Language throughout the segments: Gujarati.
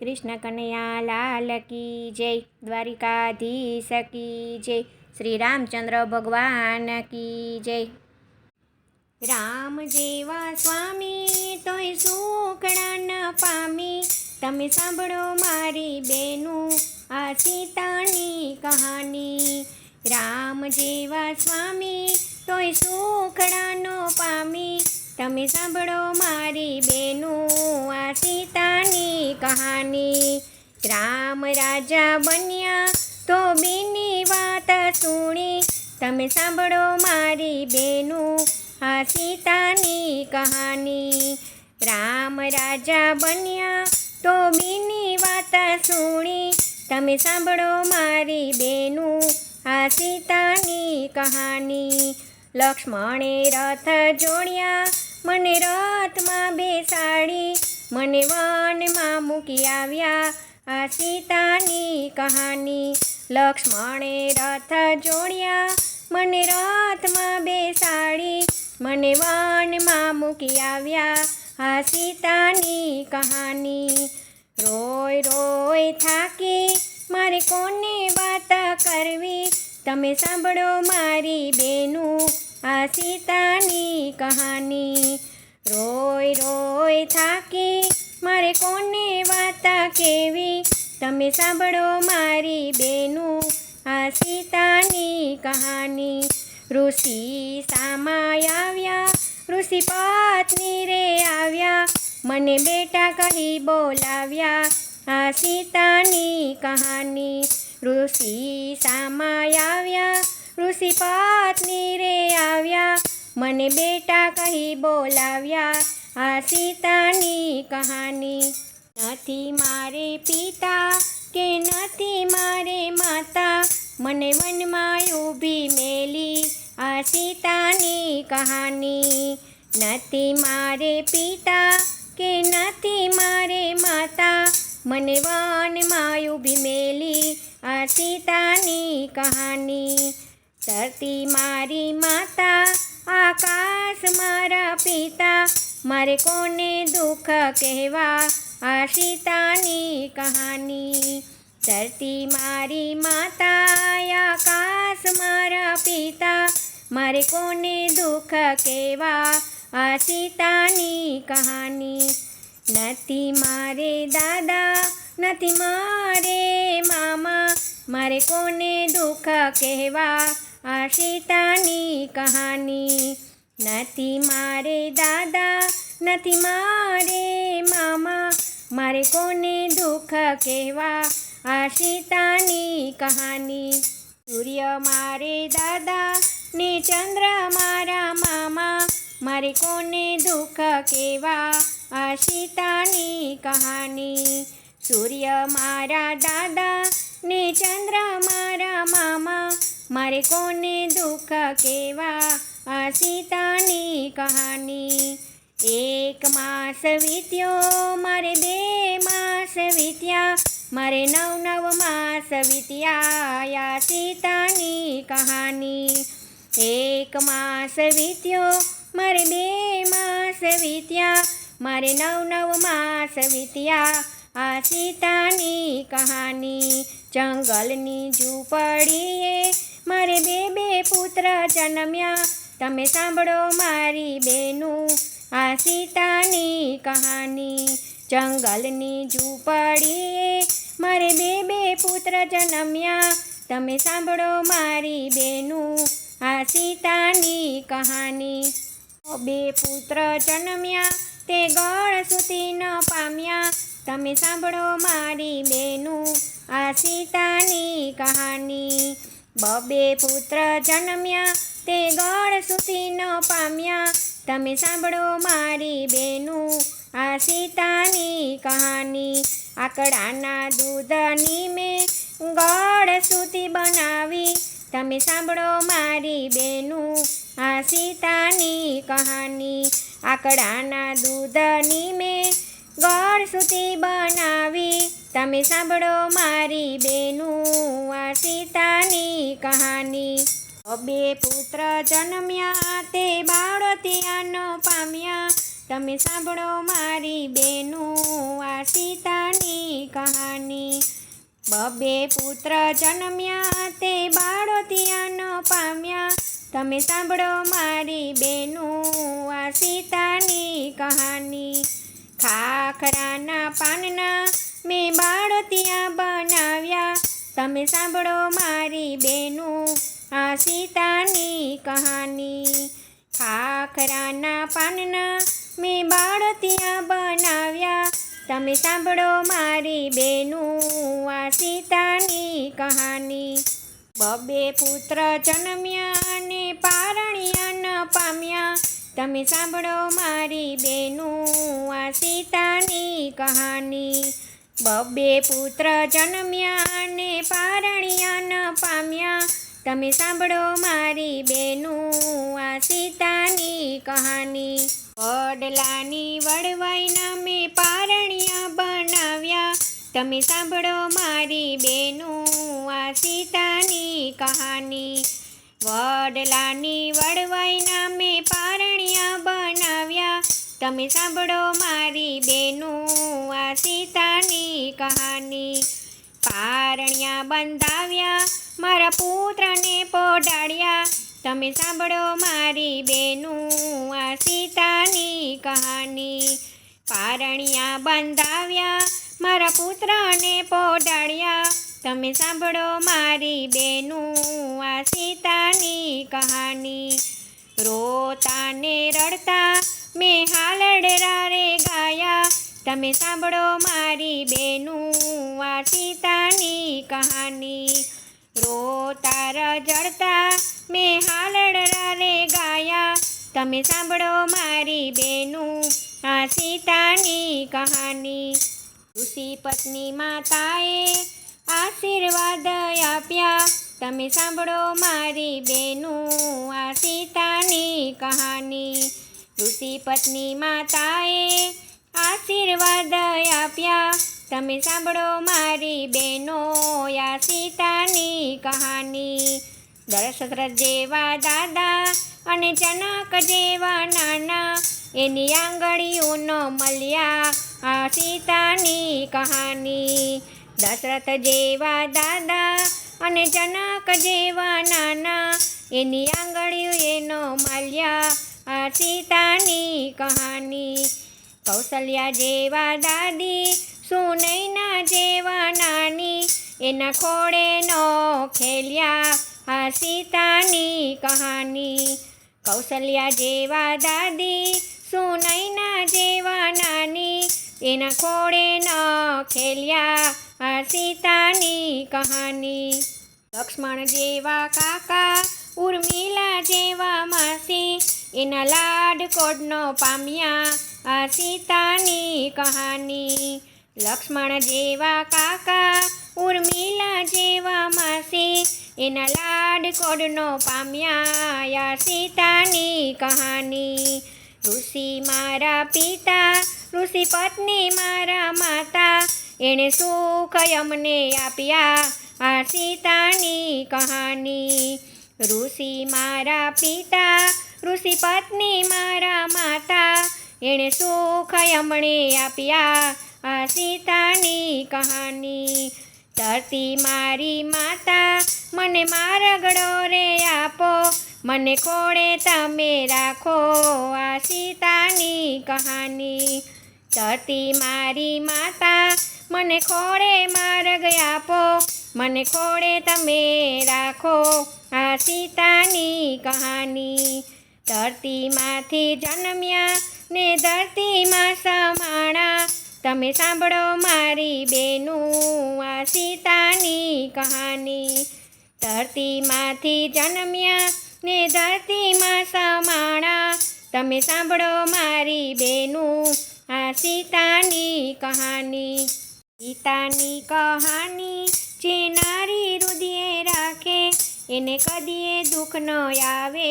કૃષ્ણ કનૈયા લાલ કી જય, દ્વારિકાધીશ કી જય શ્રી રામચંદ્ર ભગવાન કી જય. રામ જેવા સ્વામી તોય સુખડા ન પામી. તમે સાંભળો મારી બેનું આ સીતાની કહાની. રામ જેવા સ્વામી તોય સુખડા ન પામી. તમે સાંભળો મારી બેનું આ સીતાની કહાની. રામ રાજા બન્યા તો બેની વાત સુણી. તમે સાંભળો મારી બેનું આ સીતાની કહાની. રામ રાજા બન્યા તો બેની વાત સુણી. તમે સાંભળો મારી બેનું આ સીતાની કહાની. લક્ષ્મણે રથ જોડ્યા, મને રથમાં બેસાડી. મને વનમાં મૂકી આવ્યા આ સીતાની કહાની. લક્ષ્મણે રથ જોડ્યા, મને રથમાં બેસાડી. મને વનમાં મૂકી આવ્યા આ સીતાની કહાની. રોય રોય થાકી, મારે કોને વાત કરવી? તમે સાંભળો મારી બેનું આ સીતાની કહાની. રોય રોય થાકી, મારે કોને વાત કેવી? તમે સાંભળો મારી બેનું, આ સીતાની કહાની. ઋષિ સામાય આવ્યા, ઋષિ પત્ની રે આવ્યા, મને બેટા કહી બોલાવ્યા, આ સીતાની કહાની. ઋષિ સામાય આવ્યા, ઋષિ પત્ની રે આવ્યા મને બેટા કહી બોલાવ્યા આ સીતાની કહાની નથી મારે પિતા કે નથી મારે માતા મને વનમાં ઊભી મેલી આ સીતાની કહાની નથી મારે પિતા કે નથી મારે માતા મને વનમાં ઊભી મેલી આ સીતાની કહાની ધરતી મારી માતા આકાશ મારા પિતા, મારે કોને દુઃખ કહેવા? આ સીતાની કહાની. ધરતી મારી માતા આકાશ મારા પિતા, મારે કોને દુઃખ કહેવા? આ સીતાની કહાની. નથી મારે દાદા, નથી મારે મામા, મારે કોને દુઃખ કહેવા? આ સીતાની કહાની, નથી મારે દાદા, નથી મારે મામા, મારે કોને દુઃખ કહેવા? આ સીતાની કહાની, સૂર્ય મારે દાદા, ને ચંદ્ર મારા મામા, મારે કોને દુઃખ કહેવા? આ સીતાની કહાની, સૂર્ય મારા દાદા, ને ચંદ્ર મારા મામા મારે કોને દુઃખ કેવા? આ સીતાની કહાની. એક માસ વીત્યો, મારે બે માસ વીત્યા. મારે નવ નવ માસ વીત્યા, આ સીતાની કહાની. એક માસ વીત્યો, મારે બે માસ વીત્યા. મારે નવ નવ માસ વીત્યા, આ સીતાની કહાની. જંગલની ઝૂંપડીએ મારે બે બે પુત્ર જન્મ્યા. તમે સાંભળો મારી બેનું આ સીતાની કહાની. જંગલની ઝૂંપડીએ મારે બે બે પુત્ર જન્મ્યા. તમે સાંભળો મારી બેનું આ સીતાની કહાની. બે પુત્ર જન્મ્યા, તે ગળ સુધી ન પામ્યા. તમે સાંભળો મારી બેનું આ સીતાની કહાની. બબે પુત્ર જન્મ્યા, તે ગળ સુધી ન પામ્યા. તમે સાંભળો મારી બેનું, આ સીતાની કહાની. આકડાના દૂધની મેં ગળ સુધી બનાવી. તમે સાંભળો મારી બેનું, આ સીતાની કહાની. આકડાના દૂધની મેં ગળ સુધી બનાવી. તમે સાંભળો મારી બેનું આ સીતાની કહાની. બે પુત્ર જન્મ્યા તે બાળો ત્યાં પામ્યા. તમે સાંભળો મારી બેનું આ સીતાની કહાની. બબે પુત્ર જન્મ્યા તે બાળો ત્યાં પામ્યા. તમે સાંભળો મારી બેનું આ સીતાની કહાની. ખાખરાના પાનના મેં બાળો ત્યાં બનાવ્યા. તમે સાંભળો મારી બેનું. આ સીતાની કહાની. ખાખરાના પાનના મેં બાળો ત્યાં બનાવ્યા. તમે સાંભળો મારી બેનું. આ સીતાની કહાની. બબે પુત્ર જન્મ્યા અને પારણ્યા ન પામ્યા. તમે સાંભળો મારી બેનું. આ સીતાની કહાની. બબે પુત્ર જન્મ્યા અને પારણ્યા ન પામ્યા. તમે સાંભળો મારી બેનું આ સીતાની કહાની. વડલાની વડવાઈના મેં પારણિયા બનાવ્યા. તમે સાંભળો મારી બેનું આ સીતાની કહાની. વડલાની વડવાઈના મેં તમે સાંભળો મારી બેનું આ સીતાની કહાની. પારણ્યા બંધાવ્યા, મારા પુત્રને પોડાડ્યા તમે સાંભળો મારી બેનું આ સીતાની કહાની. પારણ્યા બંધાવ્યા, મારા પુત્રને પોડાડ્યા તમે સાંભળો મારી બેનું આ સીતાની કહાની. રોતા ને રડતા મેં ગાયા તમે સાંભળો મારી બેનું આ સીતાની કહાની રોતા રજડતા મેં હાલડરા રે ગાયા. તમે સાંભળો મારી બેનું આ સીતાની કહાની. ઋષિ પત્ની માતાએ આશીર્વાદ આપ્યા. તમે સાંભળો મારી બેનું આ સીતાની કહાની. ઋષિ પત્ની માતાએ આશીર્વાદ આપ્યા. તમે સાંભળો મારી બેનો યા સીતાની કહાની. દશરથ જેવા દાદા અને જનક જેવા નાના, એની આંગળીઓનો મળ્યા આ સીતાની કહાની. દશરથ જેવા દાદા અને જનક જેવા નાના, એની આંગળીઓ એનો મળ્યા આ સીતાની કહાની. કૌશલ્યા જેવા દાદી, સુનૈના જેવા નાની, એના ખોળે નો ખેલ્યા આ સીતાની કહાની. કૌશલ્યા જેવા દાદી, સુનૈના જેવા નાની, એના ખોળે ન ખેલ્યા આ સીતાની કહાની. લક્ષ્મણ જેવા કાકા, ઉર્મિલા જેવા માસી, એના લાડ કોડનો પામ્યા આ સીતાની કહાની. લક્ષ્મણ જેવા કાકા, ઉર્મિલા જેવા માસી, એના લાડ કોડનો પામ્યા આ સીતાની કહાની. ઋષિ મારા પિતા, ઋષિ પત્ની મારા માતા, એણે સુખ અમને આપ્યા આ સીતાની કહાની. ઋષિ મારા પિતા, ઋષિ પત્ની મારા માતા એણે સુખ અમણે આપ્યા. આ સીતાની કહાની, ધરતી મારી માતા, મને મારગડો રે આપો, મને ખોળે તમે રાખો? આ સીતાની કહાની, ધરતી મારી માતા, મને ખોળે માર્ગ આપો, મને ખોળે તમે રાખો? આ સીતાની કહાની, ધરતીમાંથી જન્મ્યા ને ધરતીમાં સમાણા. તમે સાંભળો મારી બેનું આ સીતાની કહાની. ધરતીમાંથી જન્મ્યા ને ધરતીમાં સમાણા. તમે સાંભળો મારી બેનું આ સીતાની કહાની. સીતાની કહાની જે નારી હૃદયે રાખે, એને કદીએ દુઃખ ન આવે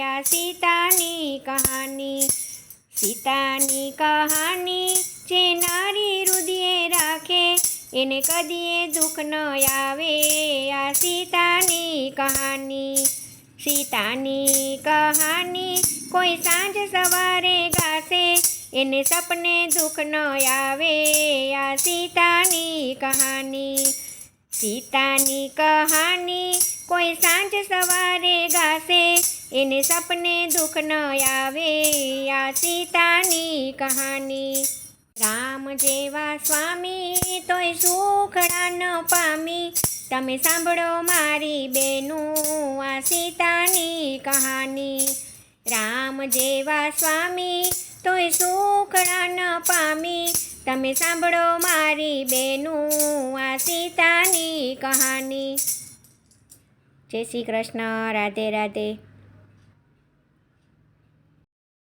આ સીતાની કહાની. સીતાની કહાની જે નારી રુદિએ રાખે, એને કદીએ દુઃખ ન આવે. આ સીતાની કહાની સીતાની કહાની કોઈ સાંજ સવારે ગાશે, એને સપને દુઃખ ન આવે. આ સીતાની કહાની સીતાની કહાની કોઈ સાંજ સવારે ગાશે એને સપને દુઃખ ન આવે, આ સીતાની કહાની. રામ જેવા સ્વામી તોય સુખડા ન પામી. તમે સાંભળો મારી બેનું, આ સીતાની કહાની. રામ જેવા સ્વામી તોય સુખડા ન પામી. તમે સાંભળો મારી બેનું, આ સીતાની કહાની. જય શ્રી કૃષ્ણ, રાધે રાધે.